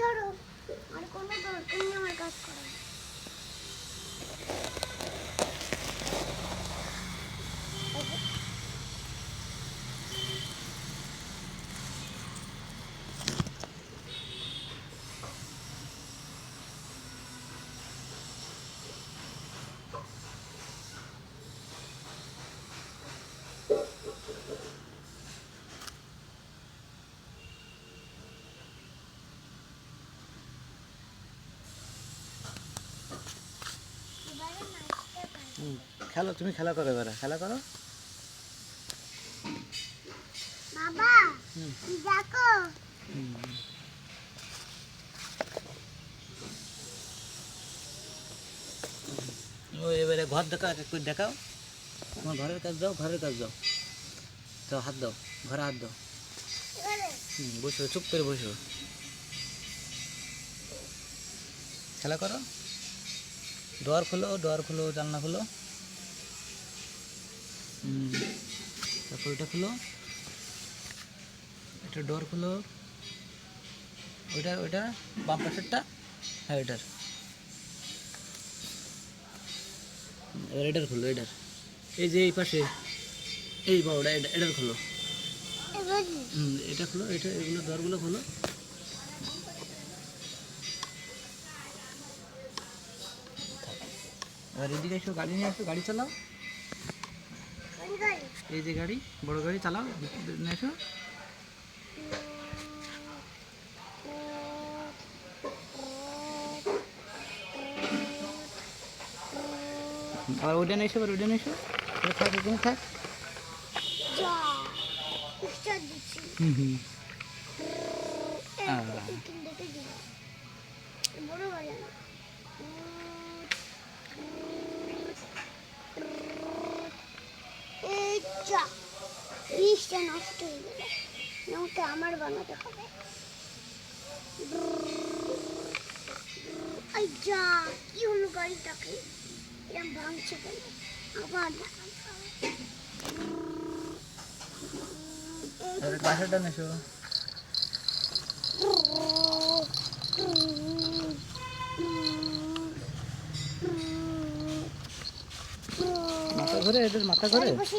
ধরো আর কোনো দরকার নেই আমার কাজ করার এই যে, এবারে নাচতে পারি হুম, খেলো তুমি খেলা করো এবারে? খেলা করো। বাবা দেখো। ও এবারে ঘর দেখাও এক এক দেখাও। তোমার ঘরের কাজ দাও ঘরের কাজ দাও। দাও হাত দাও ঘরে হাত দাও। বসো চুপ করে বসো। খেলা করো। ডোয়ার খোলো ডোয়ার খোলো জানলা খোলো। তারপর এটা খোলো। এটা ডোর খোলো। ওইটা ওইটা বাম পাশেরটা হ্যাঁ হুম, এবার এটার খোলো এটার। এই যে এই পাশে এই বাউটা এটা এটার খোলো। এটা খোলো এটা এগুলো দরগুলো খোলো। এবার এদিকে এসো গাড়ি নিয়ে আসো গাড়ি চালাও। এই যে গাড়ি, বড় গাড়ি চালাও ওইটা নিয়ে এসো, আবার ওইটা এসো। এটা থাক, এখানে থাক। হুম হুম। যা ব্রিজটা নষ্ট হয়ে গেল নৌকা আমার বানাতে হবে এই যা কি হলো গাড়িটাকে এরকম ভাঙছে কেন আবার লাগাতে হবে। ধরে এদের মাথা ধরে চারিপাশে